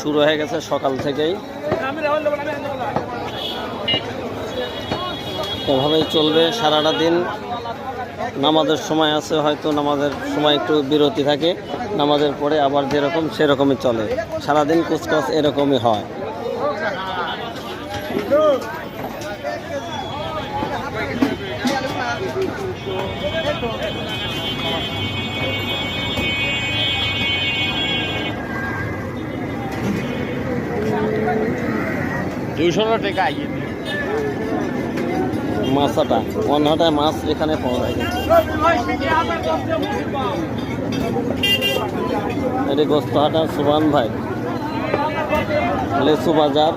শুরু হয়ে গেছে সকাল থেকেই। এভাবেই চলবে সারাটা দিন। নামাজের সময় আছে, হয়তো নামাজের সময় একটু বিরতি থাকে। নামাজের পরে আবার যেরকম সেরকমই চলে। সারাদিন কুচকাচ এরকমই হয়। দুইশো টাকা আইয়ে মাছটা অন্যটায় মাছ এখানে পাওয়া যায়। এটি গোস্তহাটা সুবান ভাই। লেসু বাজার।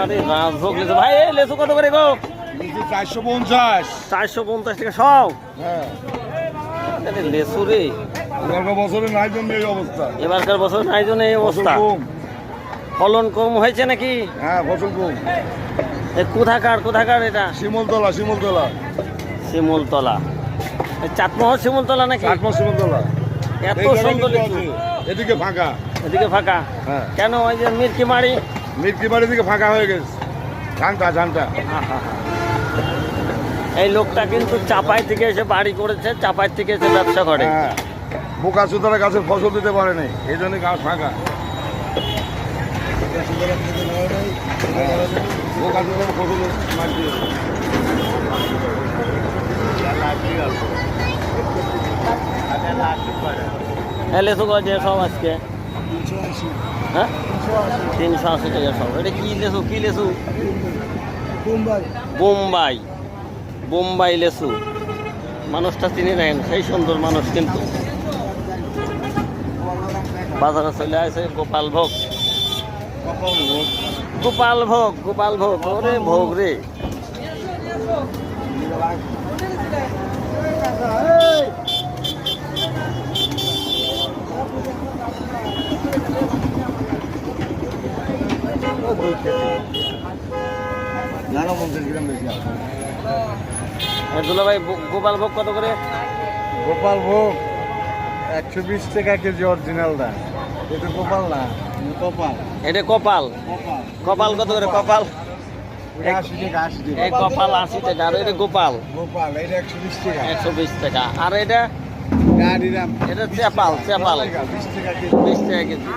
আরে রাজভোগ লেসু ভাই লেসু কত করে গো? চারশো পঞ্চাশ। চারশো পঞ্চাশ টাকা সব। হ্যাঁ। লেসু রে। গল্প বছরে নাই জন্য এই অবস্থা। এবারকার বছর নাই জন্য এই অবস্থা। ফলন কম হয়েছে নাকি? হ্যাঁ ফসল কম। কোথাকার কোথাকার এটা? শিমলতলা শিমলতলা। শিমুলতলা। এ চাটমোহর শিমুলতলা নাকি? চাটমা শিমলতলা। এত সুন্দর। এদিকে ফাঁকা। এদিকে ফাঁকা? হ্যাঁ। কেন ওই যে মির্কি মারি মির্কি দিকে ফাঁকা হয়ে গেছে। ঝান্টা ঝান্টা। এই লোকটা কিন্তু চাপাই থেকে এসে বাড়ি করেছে চাপাই থেকে এসে ব্যবসা করে। হ্যাঁ। বোকা সুতরা গাছের ফসল দিতে পারে নাই। এই জন্য গাছ ফাঁকা। দিয়েছে। হ্যাঁ গজে সব আজকে? হ্যাঁ? তিনশো আশি টাকা সব। এটা কি লেসু? কি লেসু? বোম্বাই। বোম্বাই। লেসু। মানুষটা চিনি রাখেন সেই সুন্দর মানুষ কিন্তু। বাজারে চলে আসে গোপাল ভোগ। গোপাল ভোগ গোপাল ভোগ ওরে ভোগ রে। নানা পঞ্চাশ গ্রাম বেশি আছে? এ দুলাভাই ভো- গোপাল ভোগ কত করে? গোপাল ভোগ একশো বিশ টাকা কেজি অরিজিনালটা এটা গোপাল না। এটা কপাল। কপাল। কপাল। কত করে? কপাল? এই কপাল আশি টাকা আর এটা গোপাল। গোপাল এটা একশো বিশ টাকা। আর এটা? এটা চেপাল চেপাল বিশ টাকা কেজি।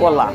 কলা।